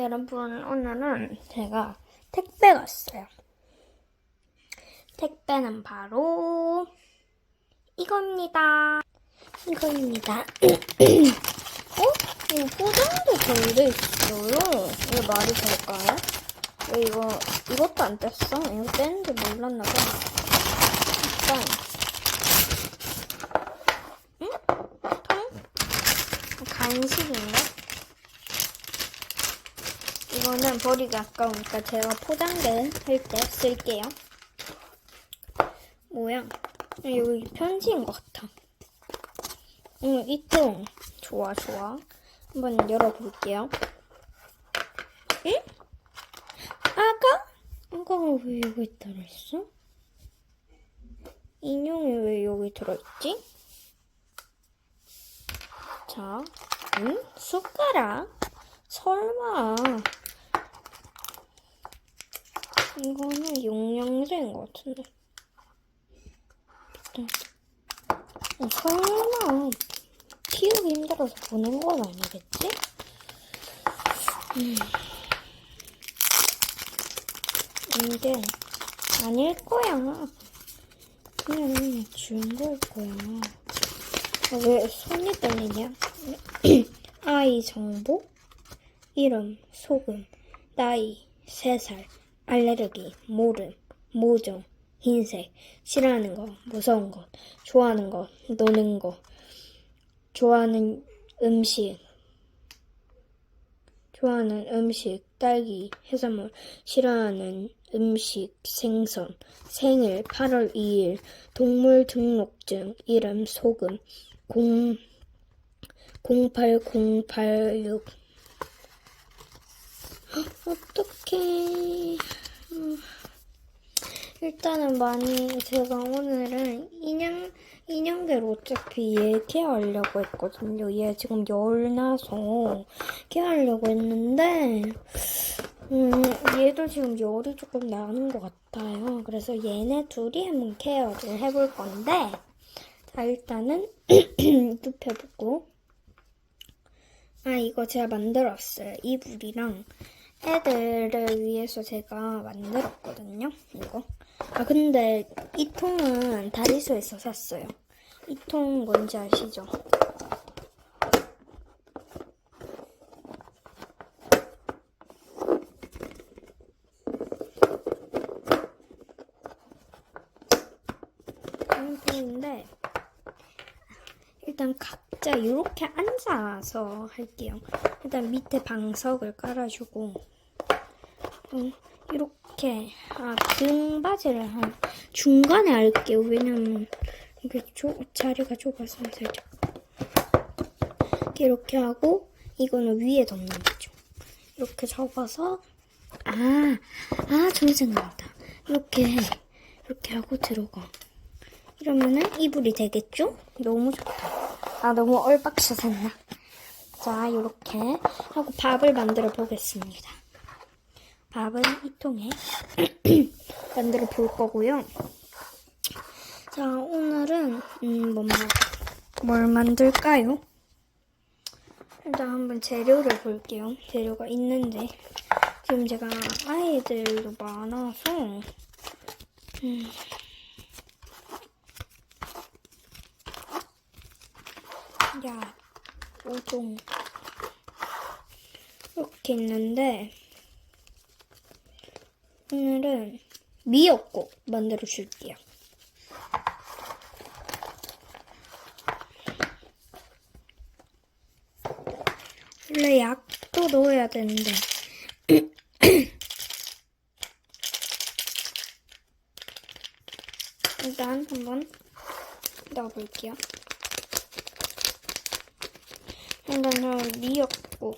여러분, 오늘은 제가 택배가 왔어요. 택배는 바로 이겁니다. 이거입니다. 어? 이거 포장도 잘 돼 있어요. 이게 말이 될까요? 왜 이거, 이것도 안 뗐어? 이거 떼는지 몰랐나 봐. 일단, 응? 통? 간식인가? 이거는 버리기 아까우니까 제가 포장된 할 때 쓸게요. 뭐야? 여기 편지인 것 같아. 응, 이통. 좋아, 좋아. 한번 열어볼게요. 응? 아가? 아가가 왜 여기 들어있어? 인형이 왜 여기 들어있지? 자, 응? 숟가락? 설마. 이거는 용량제인 것 같은데. 응. 어, 설마. 키우기 힘들어서 보낸 건 아니겠지? 음. 이게 아닐 거야. 그냥 준 걸 거야. 아, 왜 손이 떨리냐? 아이 정보? 이름, 소금, 나이, 3살, 알레르기, 모름, 모종, 흰색, 싫어하는 거, 무서운 것, 좋아하는 것, 노는 거, 좋아하는 음식, 좋아하는 음식, 딸기, 해산물, 싫어하는 음식, 생선, 생일, 8월 2일, 동물 등록증, 이름, 소금, 0, 08086, 어떡해. 음. 일단은 많이 제가 오늘은 인형, 인형대로 어차피 얘 케어하려고 했거든요. 얘 지금 열 나서 케어하려고 했는데, 음, 얘도 지금 열이 조금 나는 것 같아요. 그래서 얘네 둘이 한번 케어를 해볼 건데, 자, 일단은 눕혀보고, 아, 이거 제가 만들었어요. 이불이랑 애들을 위해서 제가 만들었거든요. 이거. 아, 근데 이 통은 다리소에서 샀어요. 이 통 뭔지 아시죠? 통인데, 일단 각자 이렇게 앉아서 할게요. 일단 밑에 방석을 깔아주고, 음, 이렇게 아 등받이를 한 중간에 할게요. 왜냐면 이게 조, 자리가 좁아서 살짝 이렇게 하고 이거는 위에 덮는 거죠. 이렇게 접어서 아, 아, 좋은 생각이다. 이렇게 이렇게 하고 들어가. 이러면은 이불이 되겠죠? 너무 좋다. 아, 너무 얼박샷 했나? 자, 이렇게 하고 밥을 만들어 보겠습니다. 밥은 이 통에 만들어 볼 거고요. 자, 오늘은 음, 뭐, 뭘 만들까요? 일단 한번 재료를 볼게요. 재료가 있는데 지금 제가 아이들도 많아서 음. 야, 우동 이렇게 있는데 오늘은 미역국 만들어 줄게요. 원래 약도 넣어야 되는데 일단 한번 넣어볼게요. 일단 저 미역국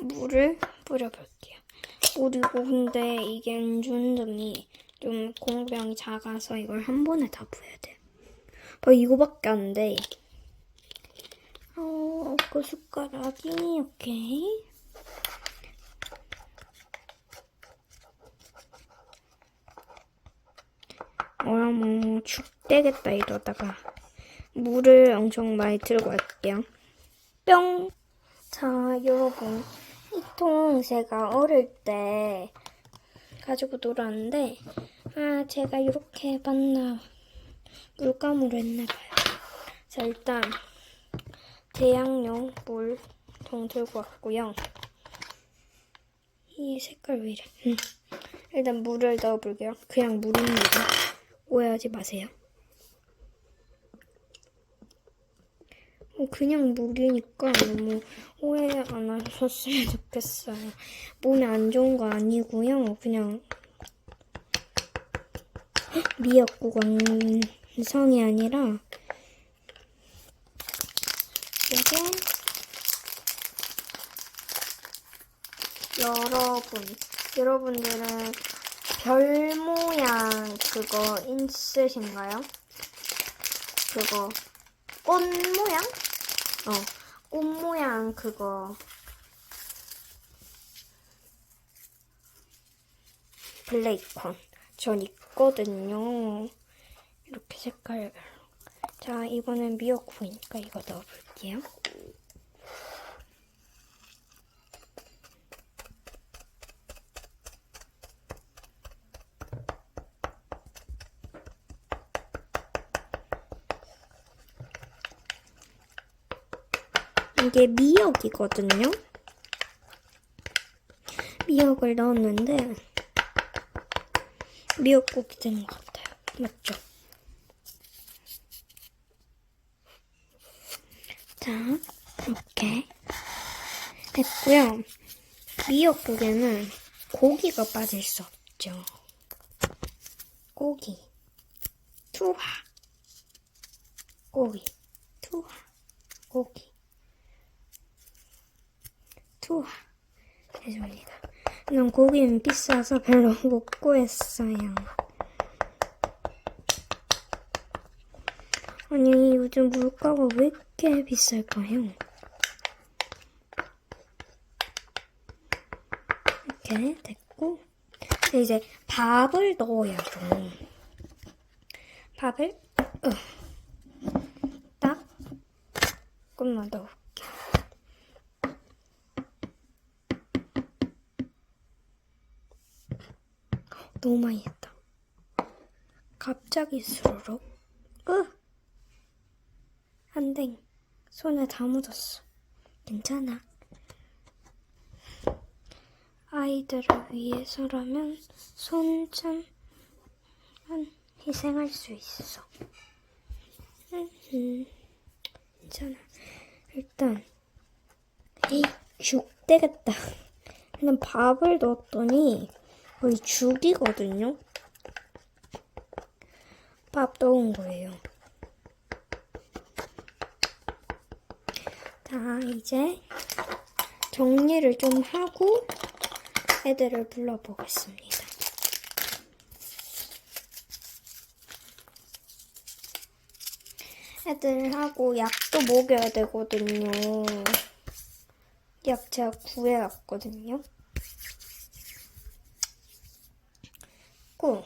물을 뿌려볼게요. 그리고 근데 이게 안 좋은 점이 좀 공병이 작아서 이걸 한 번에 다 부어야 돼요. 뭐 이거밖에 안 돼. 어, 그 숟가락이, 오케이. 뭐야, 뭐, 죽되겠다, 이러다가. 물을 엄청 많이 들고 갈게요. 뿅! 자, 여러분. 이 통 제가 어릴 때 가지고 놀았는데, 아, 제가 이렇게 만나 물감으로 했나봐요. 자, 일단, 대양용 물통 들고 왔고요. 이 색깔 왜 이래? 음. 일단 물을 넣어볼게요. 그냥 물입니다. 오해하지 마세요. 그냥 물이니까 너무 오해 안 하셨으면 좋겠어요. 몸에 안 좋은 거 아니고요. 그냥 미역국 완성이 아니라 이게 여러분 여러분들은 별 모양 그거 있으신가요? 그거 꽃 모양? 어, 꽃 모양 그거 블레이콘 전 있거든요. 이렇게 색깔별로. 자, 이거는 미역국이니까 이거 넣어볼게요. 이게 미역이거든요. 미역을 넣었는데 미역국이 된 것 같아요. 맞죠? 자, 이렇게 됐고요. 미역국에는 고기가 빠질 수 없죠. 고기, 투하, 고기, 투하, 고기, 투하 해줍니다. 난 고기는 비싸서 별로 못 구했어요. 아니 요즘 물가가 왜 이렇게 비쌀까요? 이렇게 됐고 이제 밥을 넣어야죠. 밥을 어, 딱 조금만 넣을 너무 많이 했다. 갑자기 스르륵. 으! 안 돼. 손에 다 묻었어. 괜찮아. 아이들을 위해서라면 손좀 희생할 수 있어. 음, 음, 괜찮아. 일단 이죽 되겠다. 그냥 밥을 넣었더니 거의 죽이거든요. 밥 넣은 거예요. 자, 이제 정리를 좀 하고 애들을 불러보겠습니다. 애들하고 약도 먹여야 되거든요. 약 제가 구해왔거든요. 고.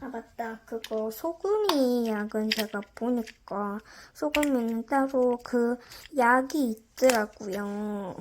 아 맞다 그거 소금이 약은 제가 보니까 소금에는 따로 그 약이 있더라고요.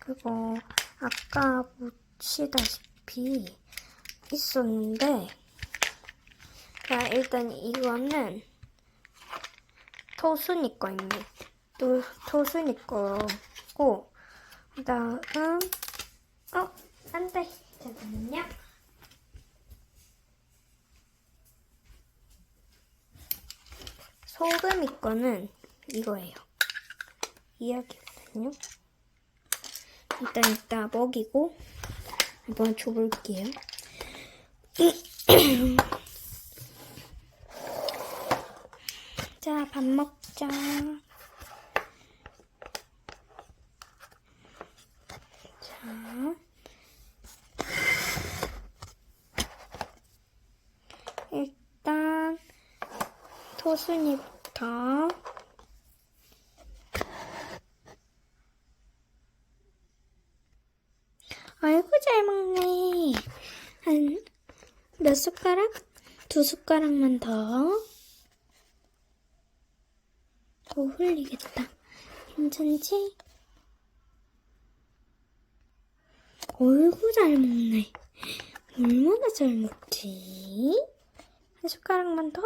그거 아까 보시다시피 있었는데 자 일단 이거는 토순이 거입니다. 또 토순이 거고 그다음 어 안 돼 잠깐만요. 소금 이 거는 이거예요. 이야기거든요. 일단 이따 먹이고 한번 줘볼게요. 자, 밥 먹자. 자. 토순이부터. 아이고, 잘 먹네. 한, 몇 숟가락? 두 숟가락만 더. 더 흘리겠다. 괜찮지? 어이구, 잘 먹네. 얼마나 잘 먹지? 한 숟가락만 더?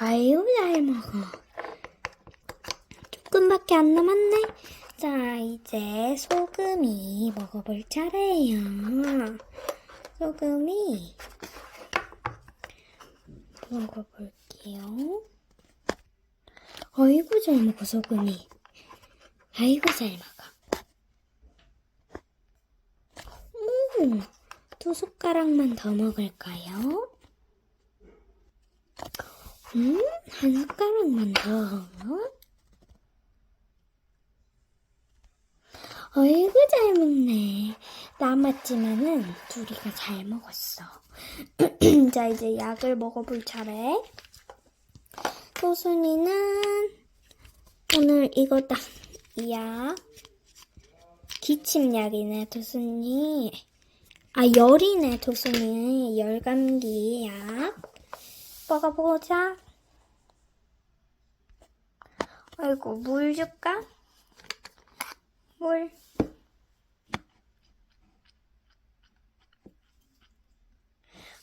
아이고, 잘 먹어. 조금밖에 안 남았네. 자, 이제 소금이 먹어볼 차례예요. 소금이 먹어볼게요. 어이구, 잘 먹어, 소금이. 아이고, 잘 먹어. 음, 두 숟가락만 더 먹을까요? 음, 한 숟가락만 더. 어이구, 잘 먹네. 남았지만은 둘이가 잘 먹었어. 자, 이제 약을 먹어볼 차례. 소순이는 오늘 이거 딱, 이 약. 기침약이네, 도순이. 아, 열이네, 도순이. 열감기 약. 먹어보자. 아이고, 물 줄까? 물.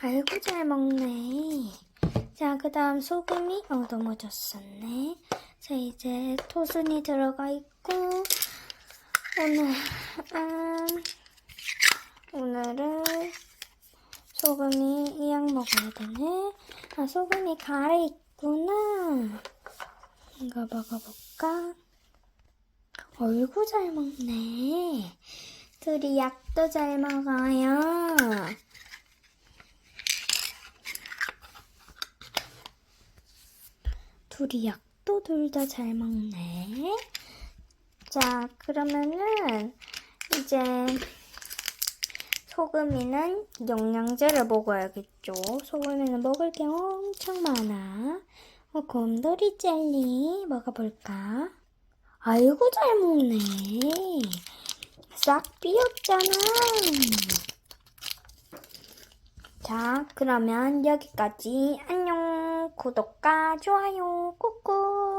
아이고, 잘 먹네. 자, 그 다음 소금이, 어, 넘어졌었네. 자, 이제 토순이 들어가 있고, 오늘, 음, 오늘은 소금이 이약 먹어야 되네. 아, 소금이 가래 있구나. 이거 먹어볼까? 어이구, 잘 먹네. 둘이 약도 잘 먹어요. 둘이 약도 둘 다 잘 먹네. 자, 그러면은 이제 소금이는 영양제를 먹어야겠죠. 소금이는 먹을 게 엄청 많아. 어, 곰돌이 젤리 먹어볼까? 아이고 잘 먹네. 싹 비었잖아. 자, 그러면 여기까지 안녕. 구독과 좋아요 꾹꾹.